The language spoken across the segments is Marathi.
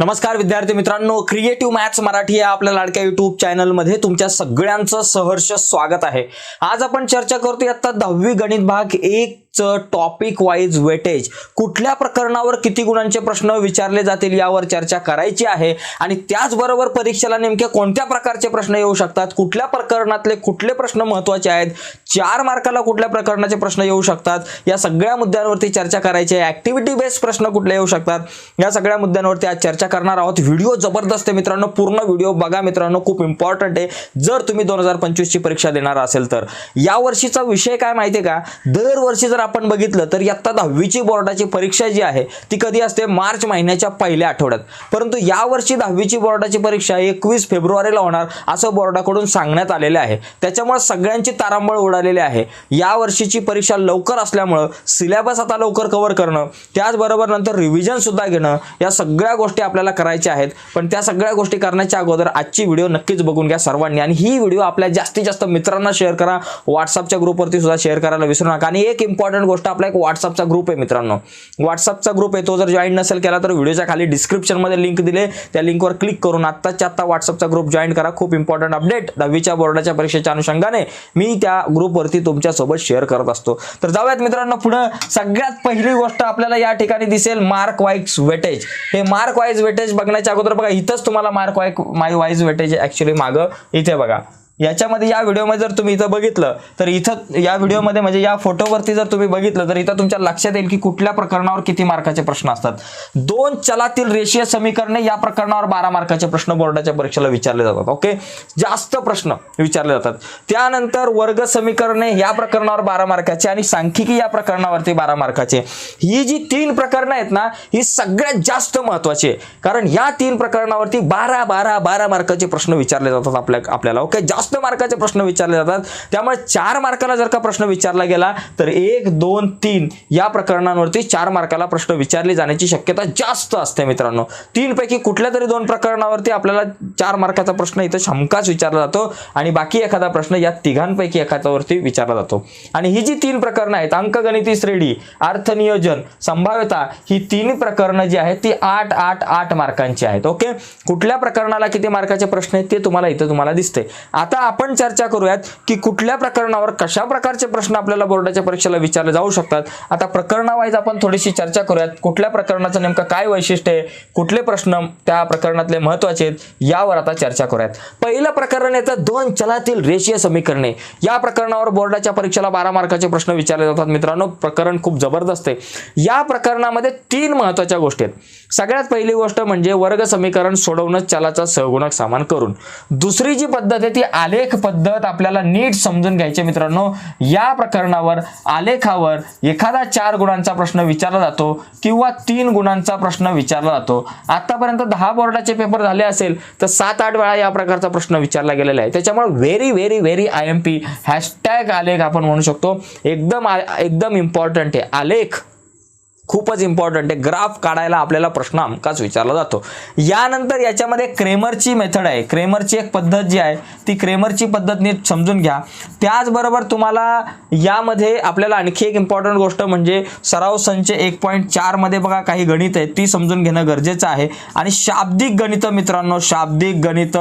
नमस्कार विद्यार्थी मित्रांनो क्रिएटिव्ह मॅथ्स मराठी या आपल्या लाडक्या युट्यूब चॅनलमध्ये तुमच्या सगळ्यांचं सहर्ष स्वागत आहे. आज आपण चर्चा करतो आता दहावी गणित भाग एक चं टॉपिक वाईज वेटेज कुठल्या प्रकरणावर किती गुणांचे प्रश्न विचारले जातील यावर चर्चा करायची आहे आणि त्याचबरोबर परीक्षेला नेमके कोणत्या प्रकारचे प्रश्न येऊ शकतात? कुठल्या प्रकरणातले कुठले प्रश्न महत्त्वाचे आहेत? चार मार्काला कुठल्या प्रकरणाचे प्रश्न येऊ शकतात? या सगळ्या मुद्द्यांवरती चर्चा करायची आहे. ॲक्टिव्हिटी बेस्ड प्रश्न कुठले येऊ शकतात? या सगळ्या मुद्द्यांवरती आज चर्चा करणार आहोत. व्हिडिओ जबरदस्त आहे मित्रांनो. पूर्ण व्हिडिओ बघा मित्रांनो. खूप इम्पॉर्टंट आहे. जर तुम्ही दोन हजार पंचवीसची परीक्षा देणार असेल तर. यावर्षीचा विषय काय माहितीये का? दरवर्षी जर आपण बघितलं तर इयत्ता दहावीची बोर्डाची परीक्षा जी आहे ती कधी असते? मार्च महिन्याच्या पहिल्या आठवड्यात. परंतु यावर्षी दहावीची बोर्डाची परीक्षा एकवीस फेब्रुवारीला होणार असं बोर्डाकडून सांगण्यात आलेलं आहे. त्याच्यामुळे सगळ्यांची तारांबळ उडालेली आहे. या वर्षीची परीक्षा लवकर असल्यामुळं सिलेबस आता लवकर कव्हर करणं त्याचबरोबर नंतर रिव्हिजन सुद्धा घेणं या सगळ्या गोष्टी आपल्याला करायच्या आहेत. पण त्या सगळ्या गोष्टी करण्याच्या अगोदर आजची व्हिडिओ नक्कीच बघून घ्या सर्वांनी. आणि ही व्हिडिओ आपल्या जास्तीत जास्त मित्रांना शेअर करा. व्हॉट्सअपच्या ग्रुपवरती सुद्धा शेअर करायला विसरू नका. आणि एक इम्पॉर्टंट गोष्ट आपला एक व्हॉट्सअपचा ग्रुप आहे मित्रांनो. व्हॉट्सअपचा ग्रुप आहे तो जर जॉईन नसेल केला तर व्हिडिओच्या खाली डिस्क्रिप्शनमध्ये लिंक दिले. त्या लिंकवर क्लिक करून आत्ताच्या आत्ता व्हॉट्सअपचा ग्रुप जॉईन करा. खूप इम्पॉर्टंट अपडेट दहावीच्या बोर्डाच्या परीक्षेच्या अनुषंगाने मी त्या ग्रुपवरती तुमच्यासोबत शेअर करत असतो. तर जाऊयात मित्रांनो पुढं. सगळ्यात पहिली गोष्ट आपल्याला या ठिकाणी दिसेल मार्क वाईज वेटेज हे मार्क वाईज वेटेज बघण्याच्या अगोदर बघा इथंच तुम्हाला मार्क वाईक माय वाईज वेटेज ॲक्च्युली मागं इथे बघा. याच्यामध्ये या व्हिडिओमध्ये जर तुम्ही इथं बघितलं तर इथं या व्हिडिओमध्ये म्हणजे या फोटोवरती जर तुम्ही बघितलं तर इथं तुमच्या लक्षात येईल की कुठल्या प्रकरणावर किती मार्काचे प्रश्न असतात. दोन चलातील रेषीय समीकरणे या प्रकरणावर बारा मार्काचे प्रश्न बोर्डाच्या परीक्षेला विचारले जातात ओके? जास्त प्रश्न विचारले जातात. त्यानंतर वर्ग समीकरणे या प्रकरणावर बारा मार्काचे आणि सांख्यिकी या प्रकरणावरती बारा मार्काचे. ही जी तीन प्रकरणं आहेत ना ही सगळ्यात जास्त महत्वाची आहे. कारण या तीन प्रकरणावरती बारा बारा बारा मार्काचे प्रश्न विचारले जातात आपल्या आपल्याला ओके? जास्त मार्काचे प्रश्न विचारले जातात. त्यामुळे चार मार्काला जर का प्रश्न विचारला गेला तर एक दोन तीन या प्रकरणांवरती चार मार्काला प्रश्न विचारले जाण्याची शक्यता जास्त असते मित्रांनो. तीन पैकी कुठल्या तरी दोन प्रकरणावरती आपल्याला चार मार्काचा प्रश्न इथं शंकाच विचारला जातो आणि बाकी एखादा प्रश्न या तिघांपैकी एखाद्यावरती विचारला जातो. आणि ही जी तीन प्रकरणं आहेत अंकगणिती श्रेणी अर्थनियोजन संभाव्यता ही तीन प्रकरणं जी आहेत ती आठ आठ आठ मार्कांची आहेत. ओके? कुठल्या प्रकरणाला किती मार्काचे प्रश्न आहेत ते तुम्हाला इथं तुम्हाला दिसते आता आपण चर्चा करूयात की कुठल्या प्रकरणावर कशा प्रकारचे प्रश्न आपल्याला बोर्डाच्या परीक्षेला विचारले जाऊ शकतात. आता प्रकरणावाईज आपण थोडीशी चर्चा करूयात कुठल्या प्रकरणाचं नेमकं काय वैशिष्ट्य आहे कुठले प्रश्न त्या प्रकरणातले महत्त्वाचे आहेत यावर आता चर्चा करूयात. पहिलं प्रकरण येतं दोन चलातील रेषीय समीकरणे. या प्रकरणावर बोर्डाच्या परीक्षेला बारा मार्काचे प्रश्न विचारले जातात मित्रांनो. प्रकरण खूप जबरदस्त आहे. या प्रकरणामध्ये तीन महत्त्वाच्या गोष्टी आहेत. सगळ्यात पहिली गोष्ट म्हणजे वर्ग समीकरण सोडवणं चलाचा सहगुणक सामान करून. दुसरी जी पद्धत आहे ती आलेख पद्धत आपल्याला नीट समजून घ्यायची मित्रांनो. या प्रकरणावर आलेखावर एखादा चार गुणांचा प्रश्न विचारला जातो किंवा तीन गुणांचा प्रश्न विचारला जातो. आतापर्यंत दहा बोर्डाचे पेपर झाले असेल तर सात आठ वेळा या प्रकारचा प्रश्न विचारला गेलेला आहे. त्याच्यामुळे very very very I M P hashtag आलेख आपण म्हणू शकतो. एकदम आ- एकदम इम्पॉर्टंट आहे. आलेख खूपच इम्पॉर्टंट आहे. ग्राफ काढायला आपल्याला प्रश्न अमकाच विचारला जातो. यानंतर याच्यामध्ये क्रेमरची मेथड आहे. क्रेमरची एक पद्धत जी आहे ती क्रेमरची पद्धत नीट समजून घ्या. त्याचबरोबर तुम्हाला यामध्ये आपल्याला आणखी एक इम्पॉर्टंट गोष्ट म्हणजे सराव संच एक पॉईंट चारमध्ये बघा काही गणित आहे ती समजून घेणं गरजेचं आहे. आणि शाब्दिक गणित मित्रांनो शाब्दिक गणित.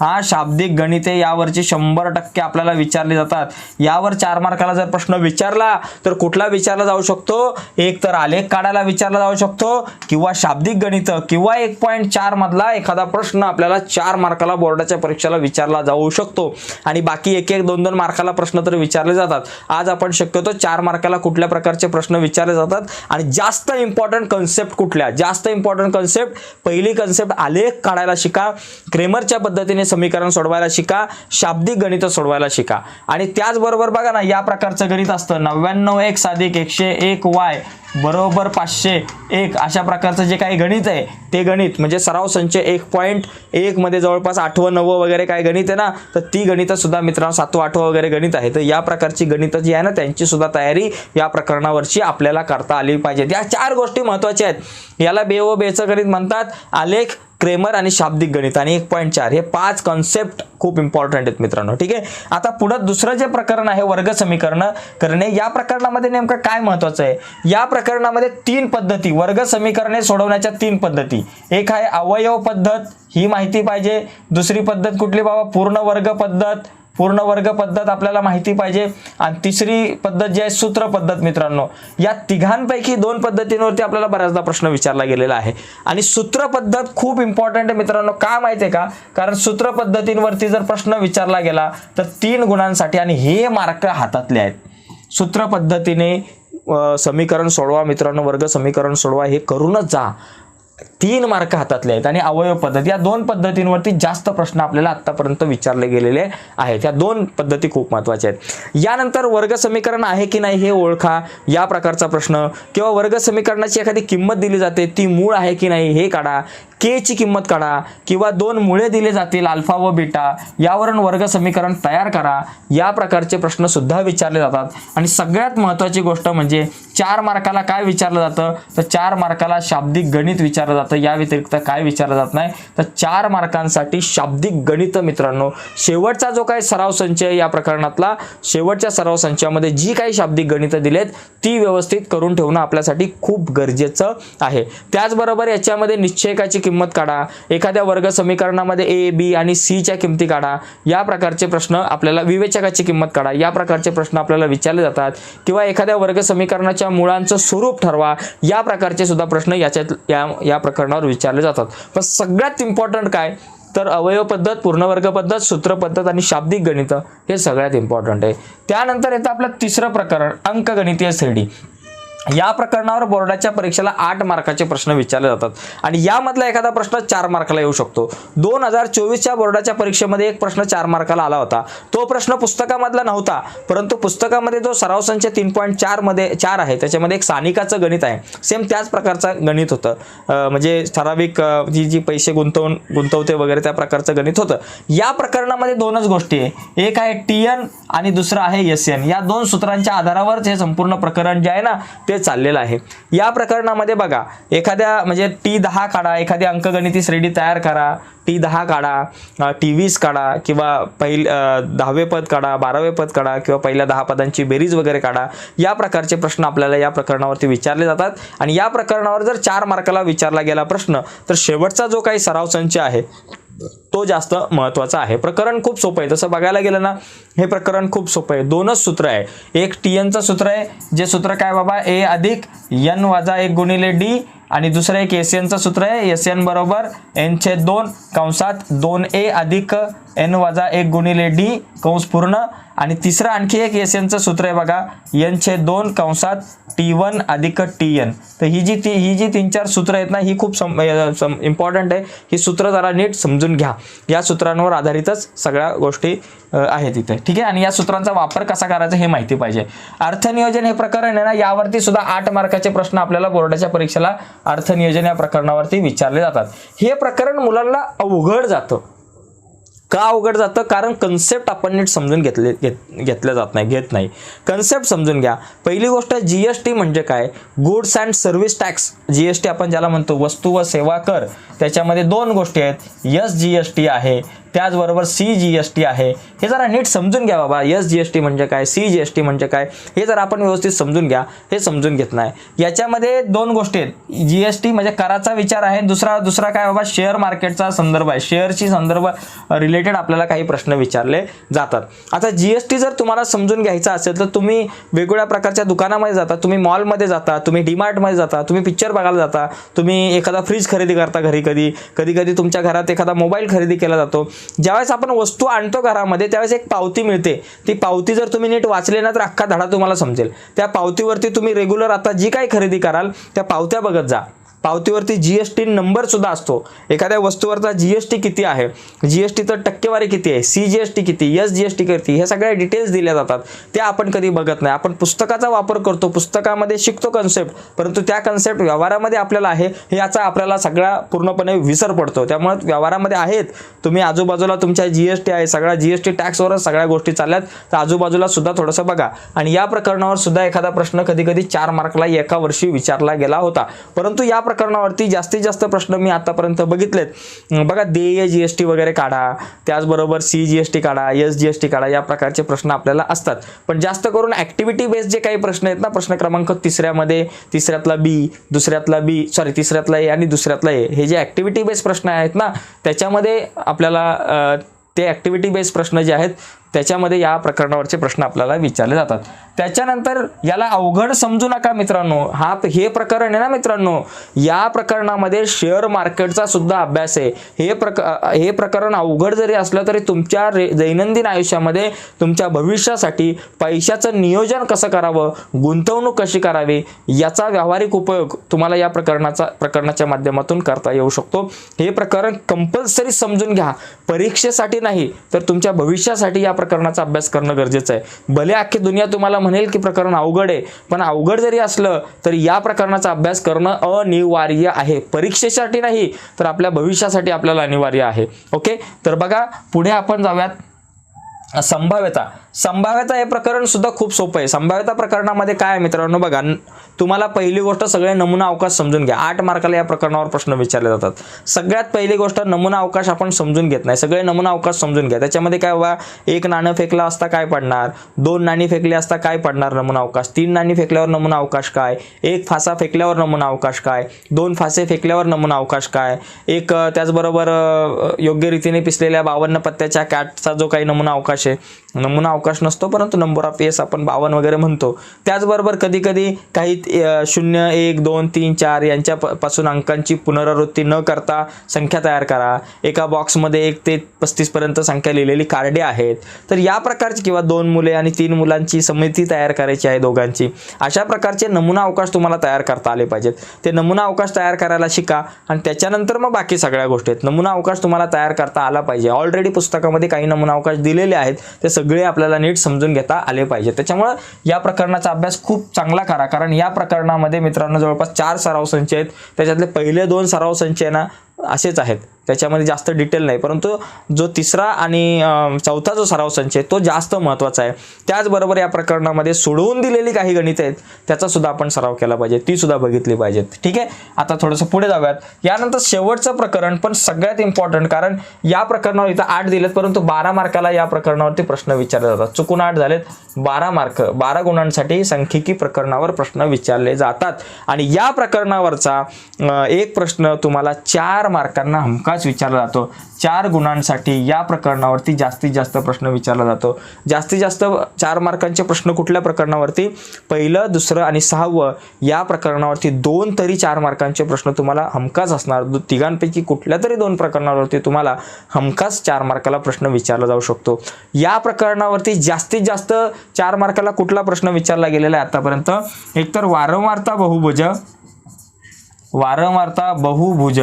हा शाब्दिक गणिते यावरची शंभर टक्के आपल्याला विचारली जातात. यावर चार मार्काला जर प्रश्न विचारला तर कुठला विचारला जाऊ शकतो? एक तर आलेख काढायला विचारला जाऊ शकतो किंवा शाब्दिक गणित किंवा एक पॉईंट चार मधला एखादा प्रश्न आपल्याला चार मार्काला बोर्डाच्या परीक्षेला विचारला जाऊ शकतो. आणि बाकी एक एक दोन दोन मार्काला प्रश्न तर विचारले जातात. आज आपण शक्यतो चार मार्काला कुठल्या प्रकारचे प्रश्न विचारले जातात आणि जास्त इम्पॉर्टंट कन्सेप्ट कुठल्या? जास्त इम्पॉर्टंट कन्सेप्ट पहिली कन्सेप्ट आलेख काढायला शिका क्रेमरच्या पद्धतीने समीकरण सोडवायला शिका शाब्दिक गणित सोडवायला शिका. आणि त्याचबरोबर बघा ना या प्रकारचं गणित असतं. नव्याण्णव एक साधिक एकशे एक वाय. बरोबर पाचशे एक. अशा प्रकारचं जे काही गणित आहे ते गणित. म्हणजे सराव संच एक पॉईंट एकमध्ये जवळपास आठवं नववं वगैरे काय गणित आहे ना तर ती गणितंसुद्धा मित्रांनो सातवं आठवं वगैरे गणित आहे. तर या प्रकारची गणितं जी आहे ना त्यांचीसुद्धा तयारी या प्रकरणावरची आपल्याला करता आली पाहिजे. या चार गोष्टी महत्त्वाच्या आहेत. याला बे व बेचं गणित म्हणतात. आलेख क्रेमर आणि शाब्दिक गणित. आणि एक पॉईंट चार. हे पाच कॉन्सेप्ट खूप इम्पॉर्टंट आहेत मित्रांनो. ठीक आहे? आता पुढं दुसरं जे प्रकरण आहे वर्ग समीकरण करणे या प्रकरणामध्ये नेमकं काय महत्वाचं आहे? या प्रकरणामध्ये तीन पद्धती वर्ग समीकरणे सोडवण्याच्या तीन पद्धती. एक आहे अवयव पद्धत ही माहिती पाहिजे. दुसरी पद्धत कुठली बाबा? पूर्ण वर्ग पद्धत. पूर्ण वर्ग पद्धत आपल्याला माहिती पाहिजे. आणि तिसरी पद्धत जी आहे सूत्र पद्धत मित्रांनो. या तिघांपैकी दोन पद्धतींवरती आपल्याला बऱ्याचदा प्रश्न विचारला गेलेला आहे. आणि सूत्र पद्धत खूप इम्पॉर्टंट आहे मित्रांनो. का माहिती आहे का? कारण सूत्र पद्धतींवरती जर प्रश्न विचारला गेला तर तीन गुणांसाठी आणि हे मार्क हातातले आहेत. सूत्र पद्धतीने समीकरण सोडवा मित्रांनो. वर्ग समीकरण सोडवा. हे करूनच जा. तीन मार्क हातातले आहेत आणि अवयव पद्धत या दोन पद्धतींवरती जास्त प्रश्न आपल्याला आतापर्यंत विचारले गेलेले आहेत. या दोन पद्धती खूप महत्त्वाच्या आहेत. यानंतर वर्ग समीकरण आहे की नाही हे ओळखा. या प्रकारचा प्रश्न. किंवा वर्ग समीकरणाची एखादी किंमत दिली जाते ती मूळ आहे की नाही हे काढा. के ची किंमत काढा. किंवा दोन मुळे दिले जातील अल्फा व बीटा यावरून वर्ग समीकरण तयार करा. या प्रकारचे प्रश्न सुद्धा विचारले जातात. आणि सगळ्यात महत्त्वाची गोष्ट म्हणजे चार मार्काला काय विचारलं जातं? तर चार मार्काला शाब्दिक गणित विचारलं जातं. या व्यतिरिक्त काय विचारलं जात नाही. तर चार मार्कांसाठी शाब्दिक गणित मित्रांनो शेवटचा जो काही सराव संच या प्रकरणातला शेवटच्या सराव संचामध्ये जी काही शाब्दिक गणितं दिलेत ती व्यवस्थित करून ठेवणं आपल्यासाठी खूप गरजेचं आहे. त्याचबरोबर याच्यामध्ये निश्चयकाची किंमत काढा एखाद्या वर्ग समीकरणामध्ये ए बी आणि सीच्या किमती काढा या प्रकारचे प्रश्न आपल्याला विवेचकाची किंमत काढा या प्रकारचे प्रश्न आपल्याला विचारले जातात. किंवा एखाद्या वर्ग समीकरणाच्या मुळांचं स्वरूप ठरवा या प्रकारचे सुद्धा प्रश्न याच्यात या या प्रकरणावर विचारले जातात. पण सगळ्यात इम्पॉर्टंट काय? तर अवयव पद्धत पूर्णवर्ग पद्धत सूत्र पद्धत आणि शाब्दिक गणित हे सगळ्यात इम्पॉर्टंट आहे. त्यानंतर येतं आपलं तिसरं प्रकरण अंकगणितीय श्रेणी. या प्रकरणावर बोर्डाच्या परीक्षेला आठ मार्काचे प्रश्न विचारले जातात. आणि यामधला एखादा प्रश्न चार मार्काला येऊ शकतो. दोन हजार चोवीसच्या बोर्डाच्या परीक्षेमध्ये एक प्रश्न चार मार्काला आला होता. तो प्रश्न पुस्तकामधला नव्हता परंतु पुस्तकामध्ये जो सराव संच तीन पॉईंट चारमध्ये चार आहे. त्याच्यामध्ये एक सानिकाचं गणित आहे. सेम त्याच प्रकारचं गणित होतं. म्हणजे ठराविक जी जी पैसे गुंतवून गुंतवते वगैरे त्या प्रकारचं गणित होतं. या प्रकरणामध्ये दोनच गोष्टी आहे. एक आहे टी एन आणि दुसरं आहे एस एन या दोन सूत्रांच्या आधारावरच हे संपूर्ण प्रकरण जे आहे ना ते चाललेलं आहे. या प्रकरणामध्ये बघा एखाद्या म्हणजे टी दहा काढा एखादी अंकगणिती श्रेणी तयार करा. टी दहा काढा टी वीस काढा किंवा पहिल दहावे पद काढा बारावे पद काढा किंवा पहिल्या दहा पदांची बेरीज वगैरे काढा. या प्रकारचे प्रश्न आपल्याला या प्रकरणावरती विचारले जातात. आणि या प्रकरणावर जर चार मार्काला विचारला गेला प्रश्न तर शेवटचा जो काही सराव संच आहे तो जास्त महत्त्वाचा आहे. प्रकरण खूप सोपं आहे. तसं बघायला गेलं ना हे प्रकरण खूप सोपं आहे. दोनच सूत्र आहे. एक टी एनचं सूत्र आहे. जे सूत्र काय बाबा? ए अधिक एन वजा एक गुणिले डी आणि दुसरं एक एस एनचं सूत्र आहे. एस एन बरोबर एन छेद दोन कंसात दोन ए अधिक एन वजा एक गुणिले डी कंस पूर्ण. आणि तिसरं आणखी एक एस एनचं सूत्र आहे बघा. एन दोन कंसात टी वन अधिक टी एन तर ही जी ती ही जी तीन चार सूत्र आहेत ना ही खूप सम इम्पॉर्टंट आहे. ही सूत्र जरा नीट समजून घ्या. या सूत्रांवर आधारितच सगळ्या गोष्टी आहेत इथे. ठीक आहे? आणि या सूत्रांचा वापर कसा करायचा हे माहिती पाहिजे. अर्थनियोजन हे प्रकरण आहे ना यावरती सुद्धा आठ मार्काचे प्रश्न आपल्याला बोर्डाच्या परीक्षेला अर्थनियोजन या प्रकरणावरती विचारले जातात. हे प्रकरण मुलांना अवघड जातं. का अवघड जातं? कारण कन्सेप्ट आपण नीट समजून घेतले घेत घेतलं जात नाही घेत नाही. कन्सेप्ट समजून घ्या. पहिली गोष्ट जी एस टी म्हणजे काय? Goods and service tax G S T आपण ज्याला म्हणतो वस्तू व सेवा कर त्याच्यामध्ये दोन गोष्टी आहेत. यस जी एस टी आहे. त्याचबरोबर सी जी एस टी आहे. हे जरा नीट समजून घ्या बाबा. एस जी एस टी म्हणजे काय? सी जी एस टी म्हणजे काय? हे जर आपण व्यवस्थित समजून घ्या. हे समजून घेत नाही. याच्यामध्ये दोन गोष्टी आहेत. जी एस टी म्हणजे कराचा विचार आहे. दुसरा दुसरा काय बाबा? शेअर मार्केटचा संदर्भ आहे. शेअरची संदर्भ रिलेटेड आपल्याला काही प्रश्न विचारले जातात. आता जी एस टी जर तुम्हाला समजून घ्यायचा असेल तर तुम्ही वेगवेगळ्या प्रकारच्या दुकानामध्ये जाता. तुम्ही मॉलमध्ये जाता. तुम्ही डीमार्टमध्ये जाता. तुम्ही पिक्चर बघायला जाता. तुम्ही एखादा फ्रीज खरेदी करता घरी कधी. कधी कधी तुमच्या घरात एखादा मोबाईल खरेदी केला जातो. ज्यावेळेस आपण वस्तू आणतो घरामध्ये त्यावेळेस एक पावती मिळते. ती पावती जर तुम्ही नीट वाचले ना तर अख्खा धडा तुम्हाला समजेल. त्या पावतीवरती तुम्ही रेग्युलर आता जी काही खरेदी कराल त्या पावत्या बघत जा. पावतीवरती जी एस टी नंबरसुद्धा असतो. एखाद्या वस्तूवरचा जी एस टी किती आहे? जी एस टीचं टक्केवारी किती आहे? सी जी एस टी किती? एस जी एस टी किती? हे सगळ्या डिटेल्स दिल्या जातात. त्या आपण कधी बघत नाही. आपण पुस्तकाचा वापर करतो. पुस्तकामध्ये शिकतो कन्सेप्ट परंतु त्या कन्सेप्ट व्यवहारामध्ये आपल्याला आहे याचा आपल्याला सगळा पूर्णपणे विसर पडतो. त्यामुळे व्यवहारामध्ये आहेत. तुम्ही आजूबाजूला तुमच्या जी एस टी आहे. सगळ्या जी एस टी टॅक्सवरच सगळ्या गोष्टी चालल्यात. तर आजूबाजूला सुद्धा थोडंसं बघा. आणि या प्रकरणावर सुद्धा एखादा प्रश्न कधी कधी चार मार्कला एका वर्षी विचारला गेला होता. परंतु या प्रकरणात प्रकरणावरती जास्तीत जास्त प्रश्न मी आतापर्यंत बघितलेत. बघा देय जी एस टी वगैरे काढा त्याचबरोबर सी जी एस टी काढा एस जी एस टी काढा या प्रकारचे प्रश्न आपल्याला असतात. पण जास्त करून ॲक्टिव्हिटी बेस्ड जे काही प्रश्न आहेत ना प्रश्न क्रमांक तिसऱ्यामध्ये तिसऱ्यातला बी दुसऱ्यातला बी सॉरी तिसऱ्यातला ए आणि दुसऱ्यातला ए हे जे ॲक्टिव्हिटी बेस्ड प्रश्न आहेत ना त्याच्यामध्ये आपल्याला ते ॲक्टिव्हिटी बेस्ड प्रश्न जे आहेत त्याच्यामध्ये या प्रकरणावरचे प्रश्न आपल्याला विचारले जातात. त्याच्यानंतर याला अवघड समजू नका मित्रांनो. हा हे प्रकरण आहे ना मित्रांनो. या प्रकरणामध्ये शेअर मार्केटचा सुद्धा अभ्यास आहे. हे प्रक हे प्रकरण अवघड जरी असलं तरी तुमच्या रे दैनंदिन आयुष्यामध्ये तुमच्या भविष्यासाठी पैशाचं नियोजन कसं करावं? गुंतवणूक कशी करावी? याचा व्यावहारिक उपयोग तुम्हाला या प्रकरणाचा प्रकरणाच्या माध्यमातून करता येऊ शकतो. हे प्रकरण कंपल्सरी समजून घ्या. परीक्षेसाठी नाही तर तुमच्या भविष्यासाठी या प्रकरणाचा अभ्यास करणं गरजेचं आहे. भले अख्खी दुनिया तुम्हाला म्हणेल की प्रकरण अवघड आहे. पण अवघड जरी असलं तरी या प्रकरणाचा अभ्यास करणं अनिवार्य आहे. परीक्षेसाठी नाही तर आपल्या भविष्यासाठी आपल्याला अनिवार्य आहे. ओके? तर बघा पुढे आपण जाऊयात. संभाव्यता. संभाव्यता हे प्रकरण सुद्धा खूप सोपं आहे. संभाव्यता प्रकरणामध्ये काय आहे मित्रांनो बघा तुम्हाला पहिली गोष्ट सगळे नमुना अवकाश समजून घ्या. आठ मार्काला या प्रकरणावर प्रश्न विचारले जातात. सगळ्यात पहिली गोष्ट नमुना अवकाश आपण समजून घेत नाही. सगळे नमुना अवकाश समजून घ्या. त्याच्यामध्ये काय बाबा एक नाणं फेकलं असता काय पडणार? दोन नाणी फेकली असता काय पडणार नमुना अवकाश? तीन नाणी फेकल्यावर नमुना अवकाश काय? एक फासा फेकल्यावर नमुना अवकाश काय? दोन फासे फेकल्यावर नमुना अवकाश काय? एक त्याचबरोबर योग्य रीतीने पिसलेल्या बावन्न पत्त्याच्या कॅटचा जो काही नमुना अवकाश आहे नमुना अवकाश नसतो परंतु नंबर ऑफ एस आपण बावन्न वगैरे म्हणतो. त्याचबरोबर कधी कधी काही शून्य एक दोन तीन चार यांच्या पासून अंकांची पुनरावृत्ती न करता संख्या तयार करा. एका बॉक्समध्ये एक ते पस्तीस पर्यंत संख्या लिहिलेली कार्डे आहेत. तर या प्रकारची किंवा दोन मुले आणि तीन मुलांची समिती तयार करायची आहे दोघांची. अशा प्रकारचे नमुना अवकाश तुम्हाला तयार करता आले पाहिजेत. ते नमुना अवकाश तयार करायला शिका आणि त्याच्यानंतर मग बाकी सगळ्या गोष्टी आहेत. नमुना अवकाश तुम्हाला तयार करता आला पाहिजे. ऑलरेडी पुस्तकामध्ये काही नमुना अवकाश दिलेले आहेत. ते सगळे सगळे आपल्याला नीट समजून घेता आले पाहिजे. त्याच्यामुळं या प्रकरणाचा अभ्यास खूप चांगला करा. कारण या प्रकरणामध्ये मित्रांनो जवळपास चार सराव संच आहेत. त्याच्यातले पहिले दोन सराव संच ना असेच आहेत. त्याच्यामध्ये जास्त डिटेल नाही. परंतु जो तिसरा आणि चौथा जो सराव संच आहे तो जास्त महत्त्वाचा आहे. त्याचबरोबर या प्रकरणामध्ये सोडवून दिलेली काही गणितं आहेत त्याचा सुद्धा आपण सराव केला पाहिजे. ती सुद्धा बघितली पाहिजेत. ठीक आहे? आता थोडंसं पुढे जाऊयात. यानंतर शेवटचं प्रकरण पण सगळ्यात इम्पॉर्टंट कारण या प्रकरणावर इथं आठ दिलेत परंतु बारा मार्काला या प्रकरणावरती प्रश्न विचारले जातात. चुकून आठ झालेत. बारा मार्क बारा गुणांसाठी सांख्यिकी प्रकरणावर प्रश्न विचारले जातात. आणि या प्रकरणावरचा एक प्रश्न तुम्हाला चार मार्कांना हमखास विचारला जातो. चार गुणांसाठी या प्रकरणावरती जास्तीत जास्त प्रश्न विचारला जातो. जास्तीत जास्त चार मार्कांचे प्रश्न कुठल्या प्रकरणावरती? पहिलं दुसरं आणि सहावं या प्रकरणावरती दोन तरी चार मार्कांचे प्रश्न तुम्हाला हमखास असणार. तिघांपैकी कुठल्या तरी दोन प्रकरणावरती तुम्हाला हमखास चार मार्काला प्रश्न विचारला जाऊ शकतो. या प्रकरणावरती जास्तीत जास्त चार मार्काला कुठला प्रश्न विचारला गेलेला आहे आतापर्यंत? एकतर वारंवारता बहुभुज वारंवारता बहुभुज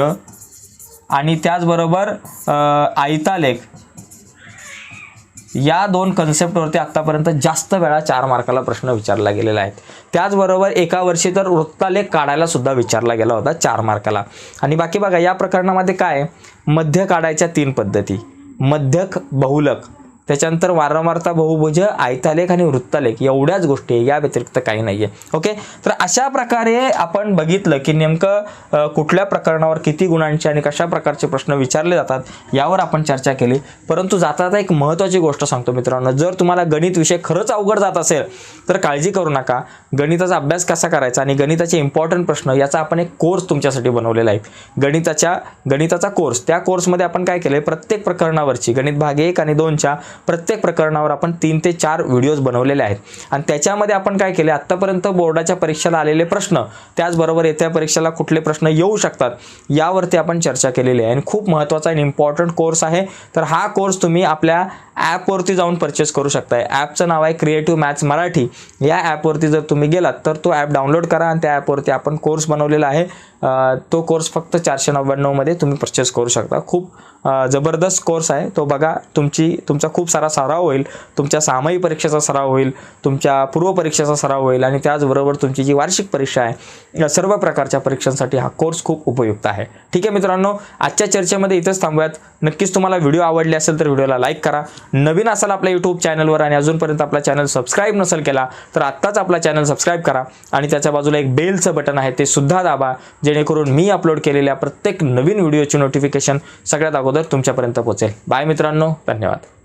आणि त्याचबरोबर आयतालेख या दोन कन्सेप्टवरती आत्तापर्यंत जास्त वेळा चार मार्काला प्रश्न विचारला गेलेला आहे. त्याचबरोबर एका वर्षी तर वृत्तालेख काढायला सुद्धा विचारला गेला होता चार मार्काला. आणि बाकी बघा या प्रकरणामध्ये काय मध्य काढायच्या तीन पद्धती. मध्यक बहुलक. त्याच्यानंतर वारंवारता बहुभुज आयतालेख आणि वृत्तालेख एवढ्याच गोष्टी आहे या व्यतिरिक्त काही नाही आहे ओके? तर अशा प्रकारे आपण बघितलं की नेमकं कुठल्या प्रकरणावर किती गुणांचे आणि कशा प्रकारचे प्रश्न विचारले जातात यावर आपण चर्चा केली. परंतु जाता जाता एक महत्त्वाची गोष्ट सांगतो मित्रांनो. जर तुम्हाला गणित विषय खरंच अवघड जात असेल तर काळजी करू नका. गणिताचा अभ्यास कसा करायचा आणि गणिताचे इम्पॉर्टंट प्रश्न याचा आपण एक कोर्स तुमच्यासाठी बनवलेला आहे. गणिताच्या गणिताचा कोर्स त्या कोर्समध्ये आपण काय केलं प्रत्येक प्रकरणावरची गणित भाग एक आणि दोनच्या प्रत्येक प्रकरणावर आपण तीन ते चार व्हिडिओज बनवलेले आहेत. आणि त्याच्यामध्ये आपण काय केले आत्तापर्यंत बोर्डाच्या परीक्षेला आलेले प्रश्न त्याचबरोबर येत्या परीक्षेला कुठले प्रश्न येऊ शकतात यावरती आपण चर्चा केलेली आहे. आणि खूप महत्त्वाचा आणि इम्पॉर्टंट कोर्स आहे. तर हा कोर्स तुम्ही आपल्या ॲपवरती जाऊन परचेस करू शकताय. ॲपचं नाव आहे क्रिएटिव्ह मॅथ्स मराठी या ॲपवरती जर तुम्ही गेलात तर तो ॲप डाउनलोड करा आणि त्या ॲपवरती आपण कोर्स बनवलेला आहे. तो कोर्स फक्त चारशे नव्याण्णवमध्ये तुम्ही परचेस करू शकता. खूप जबरदस्त कोर्स आहे. तो बघा तुमची तुमचा खूप सारा सराव होईल. तुमच्या सामायिक परीक्षेचा सराव होईल. तुमच्या पूर्व परीक्षेचा सराव होईल. आणि त्याचबरोबर तुमची जी वार्षिक परीक्षा आहे या सर्व प्रकारच्या परीक्षांसाठी हा कोर्स खूप उपयुक्त आहे. ठीक आहे मित्रांनो आजच्या चर्चेमध्ये इथंच थांबूयात. नक्कीच तुम्हाला व्हिडिओ आवडले असेल तर व्हिडिओला लाईक करा. नवीन असाल आपल्या यूट्यूब चॅनलवर आणि अजूनपर्यंत आपला चॅनल सबस्क्राईब नसेल केला तर आत्ताच आपला चॅनल सबस्क्राईब करा. आणि त्याच्या बाजूला एक बेलचं बटन आहे ते सुद्धा दाबा जेणेकरून मी अपलोड केलेल्या प्रत्येक नवीन व्हिडिओची नोटिफिकेशन सगळ्यात अगोदर तुमच्यापर्यंत पोहोचेल. बाय मित्रांनो धन्यवाद.